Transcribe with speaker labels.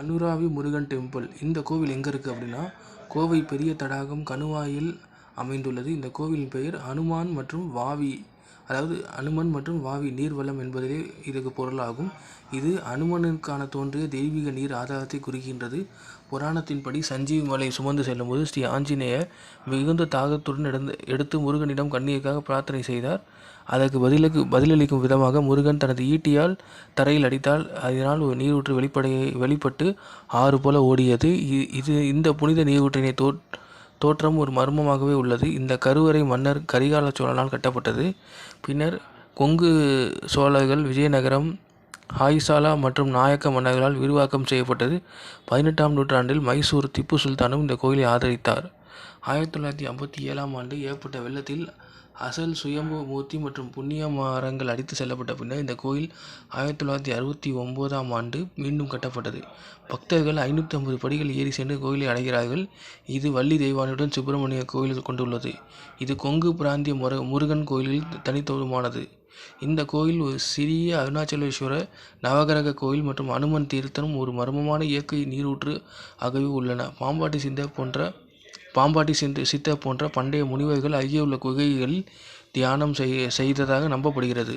Speaker 1: அனுராவி Murugan temple இந்த கோவில் எங்கே இருக்குது அப்படின்னா கோவை பெரிய தடாகம் கணுவாயில் அமைந்துள்ளது. இந்த கோவிலின் பெயர் அனுமான் மற்றும் வாவி. அதாவது அனுமன் மற்றும் வாவி நீர்வளம் என்பதே இதுக்கு பொருளாகும். இது அனுமனுக்கான தோன்றிய தெய்வீக நீர் ஆதாரத்தை குறிக்கின்றது. புராணத்தின்படி சஞ்சீவி மலை சுமந்து செல்லும்போது ஸ்ரீ ஆஞ்சநேயர் மிகுந்த தாகத்துடன் எடுத்து எடுத்து முருகனிடம் கண்ணீருக்காக பிரார்த்தனை செய்தார். அதற்கு பதிலுக்கு பதிலளிக்கும் விதமாக முருகன் தனது ஈட்டியால் தரையில் அடித்தால் அதனால் ஒரு நீரூற்று வெளிப்படையை வெளிப்பட்டு ஆறு போல ஓடியது. இ- இது இந்த புனித நீரூற்றினை தோ தோற்றம் ஒரு மர்மமாகவே உள்ளது. இந்த கருவறை மன்னர் கரிகால சோழனால் கட்டப்பட்டது. பின்னர் கொங்கு சோழர்கள் விஜயநகரம் ஹாய்சாலா மற்றும் நாயக்க மன்னர்களால் விரிவாக்கம் செய்யப்பட்டது. பதினெட்டாம் நூற்றாண்டில் மைசூர் திப்பு சுல்தானும் இந்த கோயிலை ஆதரித்தார். ஆயிரத்தி தொள்ளாயிரத்தி ஐம்பத்தி ஏழாம் ஆண்டு ஏற்பட்ட வெள்ளத்தில் அசல் சுயம்பு மூர்த்தி மற்றும் புண்ணிய மரங்கள் அடித்து செல்லப்பட்ட பின்னர் இந்த கோயில் ஆயிரத்தி தொள்ளாயிரத்தி அறுபத்தி ஒம்போதாம் ஆண்டு மீண்டும் கட்டப்பட்டது. பக்தர்கள் ஐநூற்றி ஐம்பது படிகள் ஏறி சென்று கோயிலை அடைகிறார்கள். இது வள்ளி தெய்வானுடன் சுப்பிரமணிய கோயில் கொண்டுள்ளது. இது கொங்கு பிராந்திய முருகன் கோயிலில் தனித்துவமானது. இந்த கோயில் ஒரு சிறிய அருணாச்சலேஸ்வரர் நவகிரக கோயில் மற்றும் அனுமன் தீர்த்தம் ஒரு மர்மமான இயற்கை நீரூற்று ஆகியவை உள்ளன. பாம்பாட்டி சிந்த போன்ற பாம்பாட்டி சிந்த சித்தர் போன்ற பண்டைய முனிவர்கள் அருகே உள்ள குகைகளில் தியானம் செய் செய்ததாக நம்பப்படுகிறது.